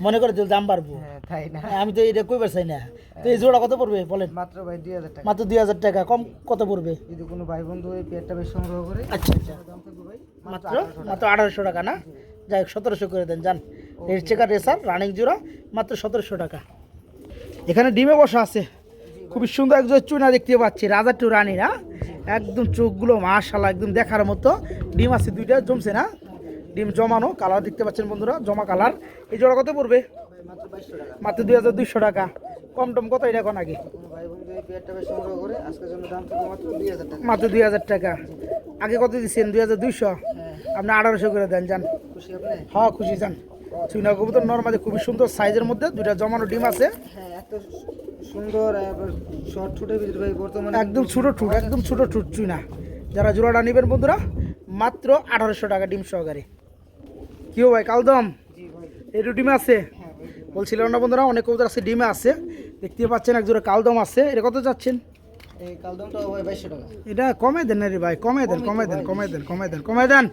[SPEAKER 1] মনে করে দিলে দাম বাড়বো।
[SPEAKER 2] হ্যাঁ তাই না?
[SPEAKER 1] আমি তো এটা কইবার চাই না। তো এই জোড়া কত পড়বে বলেন?
[SPEAKER 2] মাত্র ভাই দুই হাজার টাকা।
[SPEAKER 1] মাত্র দুই হাজার টাকা কম কত পড়বে?
[SPEAKER 2] যদি কোনো ভাই বন্ধু এই পেয়ারটা ভাই সংগ্রহ করে
[SPEAKER 1] আচ্ছা আচ্ছা।
[SPEAKER 2] দাম থাকবে ভাই
[SPEAKER 1] মাত্র মাত্র? আঠারোশো টাকা। না? যাই হোক সতেরোশো করে দেন যান চেকার রেসার রানিং জোড়া মাত্র সতেরোশো টাকা। এখানে ডিমে বসা আছে। খুবই সুন্দর একজন চুনা দেখতে পাচ্ছি রাজা টু রানী না? একদম চোখগুলো মাশাল্লাহ একদম দেখার মতো। ডিম আছে দুইটা জমছে না? ডিম জমানো কালার দেখতে পাচ্ছেন বন্ধুরা জমা কালার। এই জোড়া কত পড়বে?
[SPEAKER 2] মাত্র
[SPEAKER 1] মাত্র দুই হাজার দুইশো টাকা। কম টম কত এটা এখন আগে?
[SPEAKER 2] মাত্র দুই হাজার টাকা।
[SPEAKER 1] আগে কত দিচ্ছেন দুই হাজার দুইশো?
[SPEAKER 2] হ্যাঁ।
[SPEAKER 1] আপনি আঠারোশো করে দেন যান। হ্যাঁ খুশি যান। চুইনা কবুতর নর্মালি খুবই সুন্দর সাইজের মধ্যে দুইটা জমানো ডিম আছে।
[SPEAKER 2] হ্যাঁ এত সুন্দর শর্ট ভাই বর্তমানে
[SPEAKER 1] একদম ছোটো ঠুট একদম ছোটো ঠুট চুইনা। যারা জোড়াটা নেবেন বন্ধুরা মাত্র আঠারোশো টাকা ডিম সহকারে। কিও ভাই কালদম? এই ডিমে আছে?
[SPEAKER 2] হ্যাঁ
[SPEAKER 1] বলছিলাম না বন্ধুরা অনেক কবুতর আছে ডিমে আছে। দেখতে পাচ্ছেন এক জোড়া কালদম আছে। এটা কত
[SPEAKER 2] টাকা।
[SPEAKER 1] এটা কমে দেন রে ভাই? কমে দেন কমে দেন কমে দেন কমে দেন কমে দেন।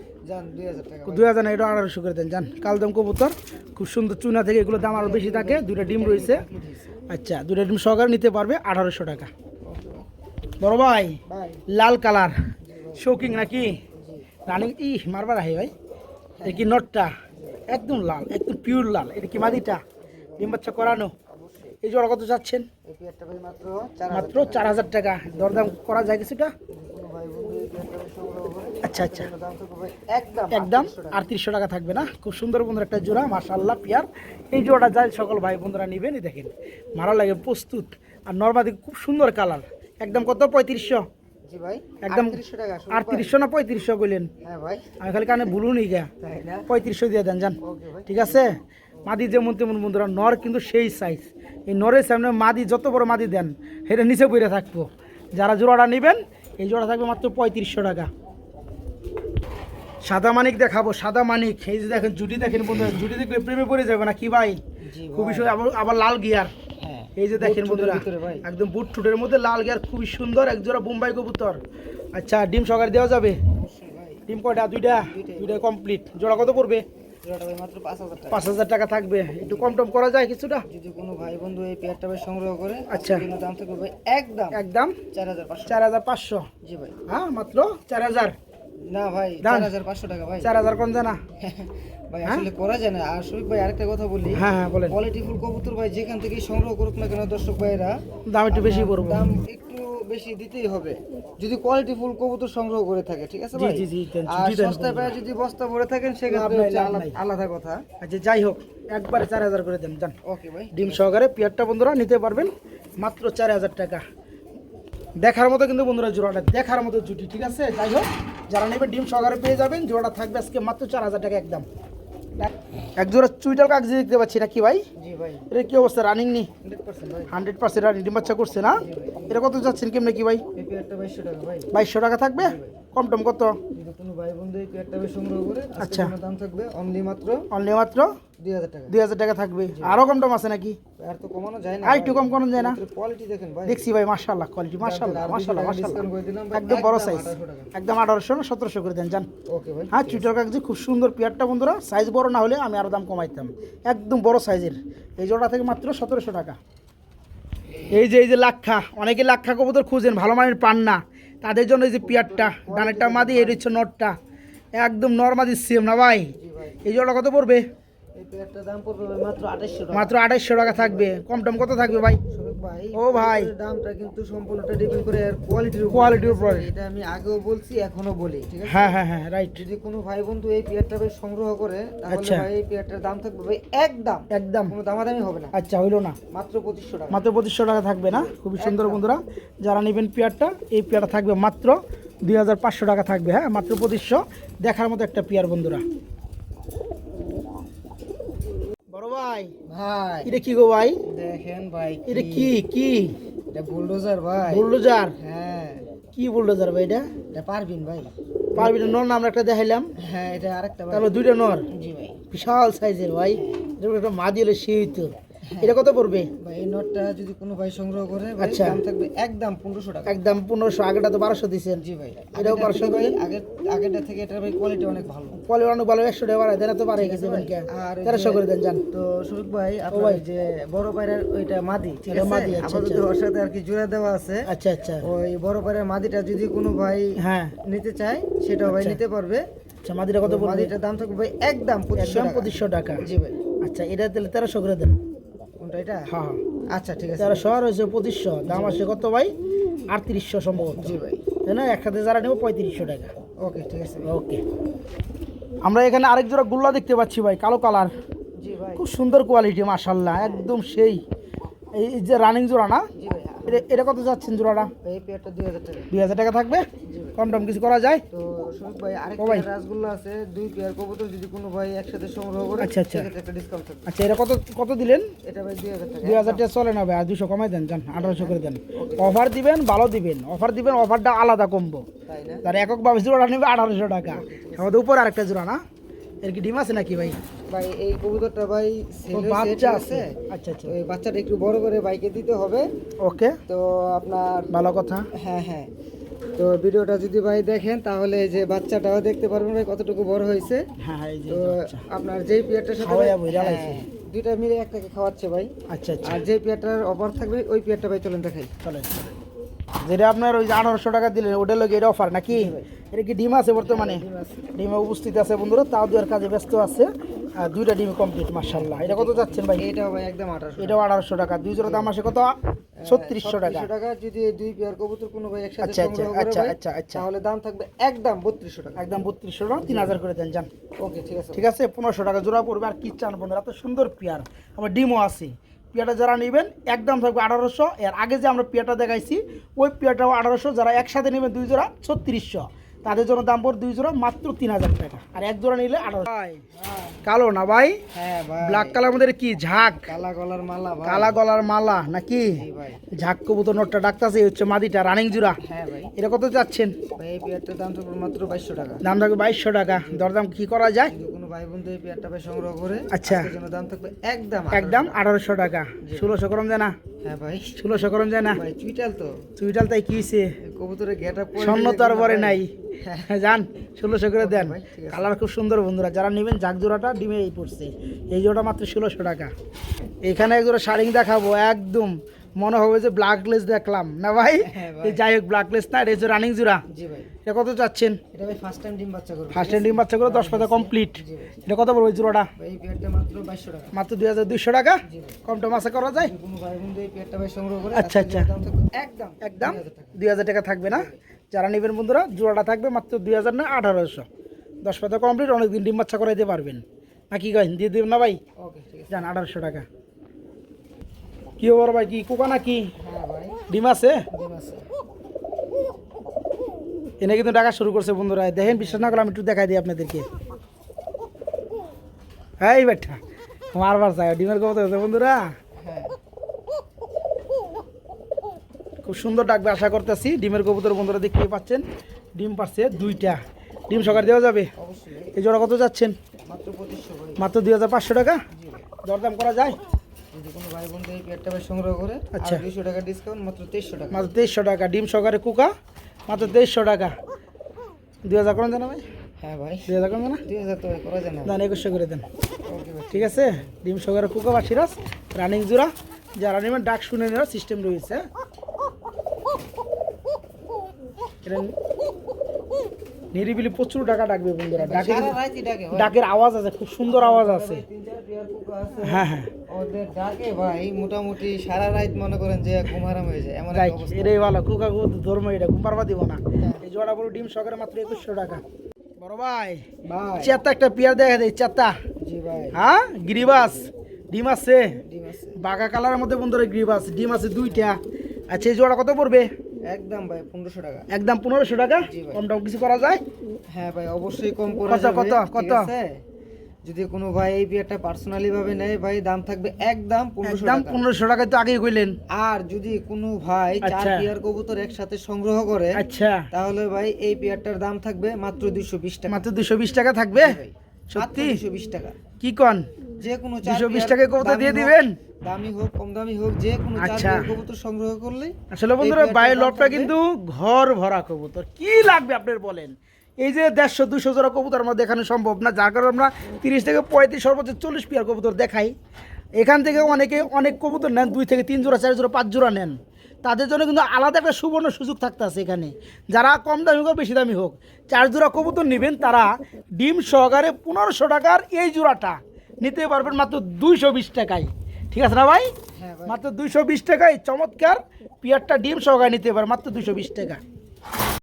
[SPEAKER 2] দুই হাজার
[SPEAKER 1] এটা আঠারোশো করে দেন যান। কালদম কবুতর খুব সুন্দর চুনা থেকে এগুলো দাম আরও বেশি থাকে। দুইটা ডিম রয়েছে। আচ্ছা দুইটা ডিম সহকারে নিতে পারবে আঠারোশো টাকা। বড় ভাই
[SPEAKER 2] ভাই।
[SPEAKER 1] লাল কালার। শৌকিং নাকি? রানিং ই মারবার আহে ভাই। এটা কি নটটা? একদম লাল একদম পিওর লাল। এটা কি মাদিটা? ডিম বাচ্চা করানো। এই জোড়া কত চাচ্ছেন
[SPEAKER 2] মাত্র চার হাজার
[SPEAKER 1] টাকা। দরদাম করা যায় কিছুটা? আচ্ছা আচ্ছা।
[SPEAKER 2] একদম 3800 টাকা।
[SPEAKER 1] থাকবে না। খুব সুন্দর বন্ধুর একটা জোড়া মাশাল্লাহ পিয়ার। এই জোড়াটা যায় সকল ভাই বন্ধুরা নেবেন দেখেন। মারা লাগে প্রস্তুত। আর নর্মাদি খুব সুন্দর কালার। একদম কত? পঁয়ত্রিশশো? একদম
[SPEAKER 2] 3800 টাকা
[SPEAKER 1] আটত্রিশশো না পঁয়ত্রিশশো বললেন
[SPEAKER 2] হ্যাঁ
[SPEAKER 1] আমি খালি কানে ভুলুন ই গা
[SPEAKER 2] তাই না?
[SPEAKER 1] পঁয়ত্রিশশো দিয়ে দেন যান। ঠিক আছে? মাদি যেমন তেমন বন্ধুরা নর কিন্তু সেই সাইজ এই নরের সামনে মাদি যত বড় মাদি দেন সেটা নিচে পড়ে থাকব। যারা জোড়াটা নেবেন এই জোড়া থাকবে মাত্র পঁয়ত্রিশশো টাকা। সাদা মানিক দেখাবো সাদা মানিক। এই যে দেখেন জুটি দেখেন বন্ধুরা জুটি দেখলে প্রেমে পড়ে যাবে না কি ভাই খুবই সুন্দর আবার লাল গিয়ার।
[SPEAKER 2] হ্যাঁ।
[SPEAKER 1] এই যে দেখেন বন্ধুরা
[SPEAKER 2] ভাই।
[SPEAKER 1] একদম বুট ঠুটের মধ্যে লাল গিয়ার খুবই সুন্দর। এক জোড়া বোম্বাই কবুতর। আচ্ছা ডিম সকালে দেওয়া যাবে? ডিম কয়টা? দুইটা? দুইটা কমপ্লিট জোড়া কত
[SPEAKER 2] মাত্র পাঁচ হাজার টাকা।
[SPEAKER 1] থাকবে। একটু কম টম করা যায় কিছুটা?
[SPEAKER 2] যদি কোনো ভাই বন্ধু এই পেয়ারটা ভাই সংগ্রহ করে
[SPEAKER 1] আচ্ছা।
[SPEAKER 2] দাম থাকবে ভাই একদম
[SPEAKER 1] একদম?
[SPEAKER 2] চার হাজার পাঁচশো।
[SPEAKER 1] চার হাজার পাঁচশো।
[SPEAKER 2] জি ভাই।
[SPEAKER 1] হ্যাঁ মাত্র চার হাজার।
[SPEAKER 2] না ভাই চার হাজার পাঁচশো টাকা ভাই।
[SPEAKER 1] চার হাজার কম জানা
[SPEAKER 2] ভাই
[SPEAKER 1] হ্যাঁ?
[SPEAKER 2] আসলে করা যায় না। আর শরীফ ভাই আরেকটা কথা বলি।
[SPEAKER 1] হ্যাঁ হ্যাঁ বলেন।
[SPEAKER 2] কোয়ালিটিফুল কবুতর ভাই যেখান থেকে সংগ্রহ করুক না কেন দর্শক ভাইরা
[SPEAKER 1] দাম একটু বেশি পড়ব।
[SPEAKER 2] দাম একটু বেশি দিতেই হবে। যদি কোয়ালিটিফুল কবুতর সংগ্রহ করে থাকে ঠিক আছে ভাই?
[SPEAKER 1] জি, জি,
[SPEAKER 2] আর সস্তায় পায় যদি বস্তা ভরে থাকেন সেক্ষেত্রে আলাদা- কথা।
[SPEAKER 1] আচ্ছা যাই হোক একবারে চার হাজার করে দেন যান।
[SPEAKER 2] ওকে ভাই।
[SPEAKER 1] ডিম সহকারে পেয়ারটা বন্ধুরা নিতে পারবেন মাত্র চার হাজার টাকা। দেখার মতো কিন্তু বন্ধুরা জোড়াটা দেখার মতো জুটি ঠিক আছে? যাই হোক যারা নেবেন ডিম সহকারে পেয়ে যাবেন জোড়াটা থাকবে আজকে মাত্র চার হাজার টাকা একদম। এক- এক জোড়া চুইটাল কাগজি দেখতে পাচ্ছি না কি ভাই? এটা কি অবস্থা রানিং নি?
[SPEAKER 2] হান্ড্রেড পার্সেন্ট
[SPEAKER 1] রানিং ডিম বাচ্চা করছে না? এটা কত যাচ্ছেন কেমনে কি ভাই?
[SPEAKER 2] বাইশশো টাকা
[SPEAKER 1] থাকবে? কম টম কত?
[SPEAKER 2] কোনো ভাই বন্ধু এই পেয়ারটা সংগ্রহ করে
[SPEAKER 1] আচ্ছা।
[SPEAKER 2] দাম থাকবে অনলি মাত্র
[SPEAKER 1] অনলি মাত্র
[SPEAKER 2] দুই হাজার টাকা।
[SPEAKER 1] দুই হাজার টাকা থাকবে। আরও কম টম আছে নাকি?
[SPEAKER 2] আর তো কমানো যায় না
[SPEAKER 1] আর একটু কম করানো যায় না?
[SPEAKER 2] কোয়ালিটি দেখেন ভাই।
[SPEAKER 1] দেখছি ভাই কোয়ালিটি একদম বড় সাইজ একদম আঠারোশো না সতেরোশো করে দেন যান।
[SPEAKER 2] ওকে ভাই
[SPEAKER 1] হ্যাঁ কাগজি খুব সুন্দর পেয়ারটা বন্ধুরা। সাইজ বড় না হলে আমি আরও দাম কমাইতাম। একদম বড় সাইজের এই জোড়া থেকে মাত্র সতেরোশো টাকা। এই যে এই যে লাক্ষা অনেকে লাক্ষা কবুতর খুঁজেন ভালো মানের পান না। তাদের জন্য এই যে পিয়ারটা ডানেরটা মাদি এটা হচ্ছে নটটা। একদম নর্মাদি সেম না ভাই? এই জোড়া কত পড়বে?
[SPEAKER 2] মাত্র আঠাশশো টাকা
[SPEAKER 1] থাকবে। কম টম কত থাকবে ভাই?
[SPEAKER 2] ভাই
[SPEAKER 1] ও ভাই।
[SPEAKER 2] দামটা কিন্তু সম্পূর্ণটা ডিপেন্ড করে এর কোয়ালিটির উপর।
[SPEAKER 1] কোয়ালিটির উপরে।
[SPEAKER 2] এটা আমি আগেও বলছি এখনও বলি ঠিক আছে?
[SPEAKER 1] হ্যাঁ হ্যাঁ হ্যাঁ রাইট
[SPEAKER 2] যদি কোনো ভাই বন্ধু এই পেয়ারটা ভাই সংগ্রহ করে তাহলে
[SPEAKER 1] আচ্ছা।
[SPEAKER 2] ভাই এই পেয়ারটার দাম থাকবে ভাই একদম।
[SPEAKER 1] একদম।
[SPEAKER 2] কোনো দামাদামি হবে না।
[SPEAKER 1] আচ্ছা হইল না।
[SPEAKER 2] মাত্র টাকা।
[SPEAKER 1] মাত্র টাকা থাকবে না? খুবই সুন্দর বন্ধুরা যারা নেবেন পেয়ারটা এই পেয়ারটা থাকবে মাত্র দুই হাজার পাঁচশো টাকা থাকবে হ্যাঁ? মাত্র পঁচিশশো। দেখার মতো একটা পেয়ার বন্ধুরা। বড় ভাই।
[SPEAKER 2] ভাই।
[SPEAKER 1] এটা কি গো ভাই?
[SPEAKER 2] দেখেন ভাই
[SPEAKER 1] এটা কি। কি
[SPEAKER 2] এটা বুলডোজার ভাই।
[SPEAKER 1] বুলডোজার?
[SPEAKER 2] হ্যাঁ।
[SPEAKER 1] কি বুলডোজার ভাই এটা?
[SPEAKER 2] এটা পারবিন ভাই।
[SPEAKER 1] পারবিন না নর নাম একটা দেখাইলাম।
[SPEAKER 2] হ্যাঁ এটা আরেকটা
[SPEAKER 1] তারপর দুইটা নর।
[SPEAKER 2] জি ভাই।
[SPEAKER 1] বিশাল সাইজের ভাই। এটা একটা মা দিলে সেই তো এটা কত পড়বে?
[SPEAKER 2] এই নোটটা যদি কোনো ভাই সংগ্রহ করে
[SPEAKER 1] আচ্ছা।
[SPEAKER 2] দাম থাকবে একদম পনেরোশো টাকা।
[SPEAKER 1] একদম পনেরোশো আগেটা তো বারোশো দিচ্ছেন
[SPEAKER 2] জি ভাই
[SPEAKER 1] এটাও
[SPEAKER 2] থেকে ভাই আগেরটা থেকে এটা ভাই কোয়ালিটি অনেক ভালো।
[SPEAKER 1] পলে অনেক ভালো একশো টাকা বাড়ায় দেন তো বাড়াই গেছে
[SPEAKER 2] আর
[SPEAKER 1] তেরোশো করে দেন যান।
[SPEAKER 2] তো সুরুক ভাই আপনার। যে বড় পায়রার ওইটা মাদি ঠিক আছে?
[SPEAKER 1] মাদি, আচ্ছা,
[SPEAKER 2] আপাতত
[SPEAKER 1] আচ্ছা।
[SPEAKER 2] ওর সাথে আর কি জোড়া দেওয়া আছে।
[SPEAKER 1] আচ্ছা আচ্ছা।
[SPEAKER 2] ওই বড় পায়রার মাদিটা যদি কোনো ভাই
[SPEAKER 1] হ্যাঁ।
[SPEAKER 2] নিতে চায় সেটাও ভাই
[SPEAKER 1] আচ্ছা।
[SPEAKER 2] নিতে পারবে।
[SPEAKER 1] আচ্ছা মাদিটা কত পড়বে?
[SPEAKER 2] মাদিটার দাম থাকবে ভাই একদম। পঁচিশশো টাকা। জি ভাই।
[SPEAKER 1] আচ্ছা এটা তাহলে তেরোশো করে দেন।
[SPEAKER 2] কোনটা এটা?
[SPEAKER 1] হ্যাঁ হ্যাঁ।
[SPEAKER 2] আচ্ছা ঠিক আছে।
[SPEAKER 1] তেরোশো আর হয়েছে পঁচিশশো। দাম আসে কত ভাই? আটত্রিশশো সম্ভবত।
[SPEAKER 2] জি ভাই।
[SPEAKER 1] তাই না? একসাথে যারা নেব পঁয়ত্রিশশো টাকা।
[SPEAKER 2] ওকে ঠিক আছে।
[SPEAKER 1] ওকে। আমরা এখানে আরেক জোড়া গুল্লা দেখতে পাচ্ছি ভাই কালো কালার।
[SPEAKER 2] জি ভাই।
[SPEAKER 1] খুব সুন্দর কোয়ালিটি মাশাল্লাহ একদম সেই। এই যে রানিং জোড়া না?
[SPEAKER 2] ভাই
[SPEAKER 1] এটা কত যাচ্ছেন জোড়াটা?
[SPEAKER 2] দুই হাজার টাকা।
[SPEAKER 1] দুই হাজার টাকা থাকবে? কম টম কিছু করা যায়?
[SPEAKER 2] তো সুরুক ভাই আরেক
[SPEAKER 1] ও ভাই।
[SPEAKER 2] পেয়ার রাসগোল্লা আছে দুই পেয়ার কবুতর যদি কোনো ভাই একসাথে সংগ্রহ করে
[SPEAKER 1] আচ্ছা, আচ্ছা।
[SPEAKER 2] একটা ডিসকাউন্ট থাকবে।
[SPEAKER 1] আচ্ছা এটা কত কত দিলেন?
[SPEAKER 2] এটা ভাই দুই হাজার টাকা।
[SPEAKER 1] দুই হাজার টাকা চলে না ভাই আর দুশো কমাই দেন যান আঠারোশো করে দেন। অফার দিবেন ভালো দিবেন। অফার দিবেন অফারটা আলাদা কমবো
[SPEAKER 2] তাই না?
[SPEAKER 1] তার একক ভাবে জোড়া নেবে আঠারোশো টাকা। আমাদের উপর আরেকটা জোড়া না? এর কি ডিম আছে নাকি ভাই?
[SPEAKER 2] ভাই এই কবুতরটা ভাই
[SPEAKER 1] বাচ্চা আছে। আচ্ছা আচ্ছা।
[SPEAKER 2] ওই বাচ্চাটা একটু বড় করে বাইকে দিতে হবে।
[SPEAKER 1] ওকে।
[SPEAKER 2] তো আপনার
[SPEAKER 1] ভালো কথা।
[SPEAKER 2] হ্যাঁ হ্যাঁ। তো ভিডিওটা যদি ভাই দেখেন তাহলে এই যে বাচ্চাটাও দেখতে পারবেন ভাই কতটুকু বড় হয়েছে।
[SPEAKER 1] হ্যাঁ হ্যাঁ,
[SPEAKER 2] তো আপনার যেই পেয়ারটার সাথে। হ্যাঁ, দুইটা মিলে একটাকে খাওয়াচ্ছে ভাই।
[SPEAKER 1] আচ্ছা আচ্ছা।
[SPEAKER 2] আর যে পেয়ারটার অফার থাকবে ওই পেয়ারটা ভাই চলেন দেখাই।
[SPEAKER 1] চলেন। যেটা আপনার ওই যে আঠারোশো টাকা দিলেন ওটার লোক এটা অফার নাকি? এটা কি ডিম আছে বর্তমানে? ডিমে উপস্থিত আছে বন্ধুরা তাও দুয়ার কাজে ব্যস্ত আছে। আর দুইটা ডিম কমপ্লিট মার্শাল্লাহ এটা কত যাচ্ছেন ভাই?
[SPEAKER 2] এটাও ভাই একদম আঠারোশো
[SPEAKER 1] এটাও আঠারোশো টাকা। দুই জোড়া দাম আসে কত? ছত্রিশশো টাকা।
[SPEAKER 2] টাকা যদি দুই পেয়ার কবুতর কোনো ভাই একসাথে
[SPEAKER 1] আচ্ছা, আচ্ছা, আচ্ছা, আচ্ছা, আচ্ছা।
[SPEAKER 2] তাহলে দাম থাকবে একদম বত্রিশশো টাকা।
[SPEAKER 1] একদম বত্রিশশো টাকা তিন হাজার করে দেন যান।
[SPEAKER 2] ওকে ঠিক আছে।
[SPEAKER 1] ঠিক আছে পনেরোশো টাকা জোড়া পড়বে। আর কি চান বন্ধুরা? এত সুন্দর পেয়ার আবার ডিমও আছে। পেয়ারটা যারা নেবেন একদম থাকবে আঠারোশো। এর আগে যে আমরা পেয়ারটা দেখাইছি ওই পেয়ারটাও আঠারোশো যারা একসাথে নেবেন দুই জোড়া ছত্রিশশো। তাদের জন্য দাম পড়বে দুই জোড়া মাত্র তিন হাজার টাকা। আর এক জোড়া নিলে আঠারোশো। কালো না ভাই? ব্ল্যাক কালার মধ্যে কি? ঝাঁক।
[SPEAKER 2] কালা গলার মালা
[SPEAKER 1] কালা গলার মালা নাকি? ঝাঁক কবুতর নোটটা ডাকতেছে হচ্ছে মাদিটা রানিং জোড়া।
[SPEAKER 2] হ্যাঁ
[SPEAKER 1] এটা কত
[SPEAKER 2] পেয়ারটার দাম থাকবে মাত্র বাইশশো টাকা।
[SPEAKER 1] দাম থাকবে বাইশশো টাকা। দরদাম কি করা যায়?
[SPEAKER 2] ভাই বন্ধু এই পেয়ারটা ভাই সংগ্রহ করে
[SPEAKER 1] আচ্ছা।
[SPEAKER 2] জন্য দাম থাকবে একদম
[SPEAKER 1] একদম আঠারোশো টাকা। ষোলোশো করম যায় না
[SPEAKER 2] হ্যাঁ ভাই।
[SPEAKER 1] ষোলোশো করম যায় না
[SPEAKER 2] ভাই চুইটাল তো।
[SPEAKER 1] চুইটাল তাই কি হয়েছে
[SPEAKER 2] এই কবুতরের গেটা
[SPEAKER 1] স্বর্ণ তো আর পরে নাই। যান ষোলোশো করে দেন।
[SPEAKER 2] ভাই,
[SPEAKER 1] কালার খুব সুন্দর বন্ধুরা। যারা নেবেন জাগ জোড়াটা ডিমে এই পড়ছে। এই জোড়া মাত্র ষোলোশো টাকা। এখানে এক জোড়া শাড়িং দেখাবো একদম। মনে হবে যে ব্ল্যাক লেস দেখলাম। না ভাই?
[SPEAKER 2] হ্যাঁ
[SPEAKER 1] এই যাই হোক ব্ল্যাক লেস না এটা রানিং জোড়া।
[SPEAKER 2] জি ভাই।
[SPEAKER 1] এটা কত চাচ্ছেন?
[SPEAKER 2] এটা ভাই ফার্স্ট টাইম ডিম বাচ্চা করবে।
[SPEAKER 1] ফার্স্ট ডিম বাচ্চা করে দশ পাতা কমপ্লিট এটা কত বলব এই জোড়াটা?
[SPEAKER 2] এই পেয়ারটা মাত্র বাইশশো টাকা।
[SPEAKER 1] মাত্র দুই হাজার দুইশো টাকা?
[SPEAKER 2] জি ভাই।
[SPEAKER 1] কম করা যায়?
[SPEAKER 2] কোনো ভাই বন্ধু এই পেয়ারটা ভাই সংগ্রহ করে
[SPEAKER 1] আচ্ছা, আচ্ছা।
[SPEAKER 2] একদম
[SPEAKER 1] একদম?
[SPEAKER 2] 2000 টাকা।
[SPEAKER 1] দুই হাজার টাকা থাকবে না? যারা নেবেন বন্ধুরা জোড়াটা থাকবে মাত্র দুই হাজার না আঠারোশো। দশ পাতা কমপ্লিট অনেকদিন ডিম বাচ্চা করাইতে পারবেন। না কি কয়? দিয়ে দেবেন না ভাই?
[SPEAKER 2] ওকে ঠিক আছে।
[SPEAKER 1] যান আঠারোশো টাকা। কি খবর ভাই? কি কোকা নাকি? ডিম আছে? এনে কিন্তু টাকা শুরু করছে বন্ধুরা। দেখেন বিশ্বাস না করলে আমি একটু দেখাই দিই আপনাদেরকে। হ্যাঁ এই বেটা মারবার চাই ডিমের কত হচ্ছে বন্ধুরা। খুব সুন্দর ডাকবে আশা করতেছি। ডিমের কবুতর বন্ধুরা দেখতে পাচ্ছেন। ডিম পাচ্ছে দুইটা। ডিম সকার দেওয়া যাবে? এই জোড়া কত যাচ্ছেন?
[SPEAKER 2] মাত্র
[SPEAKER 1] দুই হাজার পাঁচশো টাকা? দরদাম করা যায়?
[SPEAKER 2] কোনো ভাই বন্ধু এই সংগ্রহ করে
[SPEAKER 1] আচ্ছা।
[SPEAKER 2] দুইশো টাকা ডিসকাউন্ট মাত্র তেইশশো টাকা।
[SPEAKER 1] মাত্র তেইশশো টাকা ডিম কুকা মাত্র তেইশশো টাকা। দুই হাজার করেন দেন ভাই?
[SPEAKER 2] হ্যাঁ ভাই।
[SPEAKER 1] দুই হাজার করেন দেন
[SPEAKER 2] দুই হাজার তো করা যায় না।
[SPEAKER 1] একুশশো করে দেন।
[SPEAKER 2] ওকে ভাই।
[SPEAKER 1] ঠিক আছে? ডিম কুকা বা সিরাজ রানিং জোড়া। যারা নেবেন ডাক শুনে নেওয়ার সিস্টেম রয়েছে। নিরিবিলি প্রচুর টাকা ডাকবে বন্ধুরা। ডাকের
[SPEAKER 2] ডাকে
[SPEAKER 1] ডাকের আওয়াজ আছে খুব সুন্দর আওয়াজ আছে। হ্যাঁ হ্যাঁ।
[SPEAKER 2] ওদের ডাকে ভাই মোটামুটি সারা রাত মনে করেন যে ঘুম হারাম হয়ে যায়। এমন
[SPEAKER 1] এটাই ভালো। কুকা কু ধর্ম এটা ঘুম পারবা দিব না। এই জোড়া বড় ডিম মাত্র একুশশো টাকা। বড় ভাই
[SPEAKER 2] ভাই।
[SPEAKER 1] চেতা একটা পিয়ার দেখা দেয়
[SPEAKER 2] জি ভাই।
[SPEAKER 1] হ্যাঁ? গিরিবাস ডিম আছে।
[SPEAKER 2] ডিম আছে।
[SPEAKER 1] বাঘা কালারের মধ্যে বন্ধুরা গিরিবাস ডিম আছে দুইটা। আচ্ছা এই জোড়া কত পড়বে?
[SPEAKER 2] একদম ভাই পনেরোশো টাকা।
[SPEAKER 1] একদম পনেরোশো টাকা? কম টম কিছু করা যায়?
[SPEAKER 2] হ্যাঁ ভাই অবশ্যই কম করা
[SPEAKER 1] কত, কত, কত?
[SPEAKER 2] যদি কোনো ভাই এই বিয়ারটা পার্সোনালি ভাবে নেয় ভাই দাম থাকবে একদম পনেরোশো টাকা।
[SPEAKER 1] পনেরোশো টাকায় তো আগেই কইলেন।
[SPEAKER 2] আর যদি কোনো ভাই চার
[SPEAKER 1] আচ্ছা।
[SPEAKER 2] পেয়ার কবুতর একসাথে সংগ্রহ করে
[SPEAKER 1] আচ্ছা।
[SPEAKER 2] তাহলে ভাই এই পেয়ারটার দাম থাকবে মাত্র দুইশো বিশ টাকা।
[SPEAKER 1] মাত্র দুশো বিশ টাকা থাকবে? সত্যি?
[SPEAKER 2] দুশো বিশ টাকা।
[SPEAKER 1] কি কন?
[SPEAKER 2] যে কোনো চার
[SPEAKER 1] 220
[SPEAKER 2] পেয়ার
[SPEAKER 1] টাকায় কবুতর দিয়ে দিবেন?
[SPEAKER 2] দামি হোক কম দামি হোক যে কোনো চার
[SPEAKER 1] আচ্ছা।
[SPEAKER 2] কবুতর সংগ্রহ করলে
[SPEAKER 1] আসলে বন্ধুরা বাইরের লটটা কিন্তু ঘর ভরা কবুতর। কি লাগবে আপনার বলেন? এই যে দেড়শো দুশো জোড়া কবুতর আমরা দেখানো সম্ভব না যার কারণে আমরা তিরিশ থেকে পঁয়ত্রিশ সর্বোচ্চ চল্লিশ পেয়ার কবুতর দেখাই। এখান থেকে অনেকে অনেক কবুতর নেন দুই থেকে তিন জোড়া চার জোড়া পাঁচ জোড়া নেন। তাদের জন্য কিন্তু আলাদা একটা সুবর্ণ সুযোগ থাকতে আছে এখানে। যারা কম দামি হোক বেশি দামি হোক চার জোড়া কবুতর নেবেন তারা ডিম সহকারে পনেরোশো টাকার এই জোড়াটা নিতে পারবেন মাত্র দুইশো বিশ টাকায়। ঠিক আছে না ভাই?
[SPEAKER 2] হ্যাঁ ভাই।
[SPEAKER 1] মাত্র দুইশো বিশ টাকায় চমৎকার পিয়ারটা ডিম সহকারে নিতে পারে মাত্র দুইশো বিশ টাকা।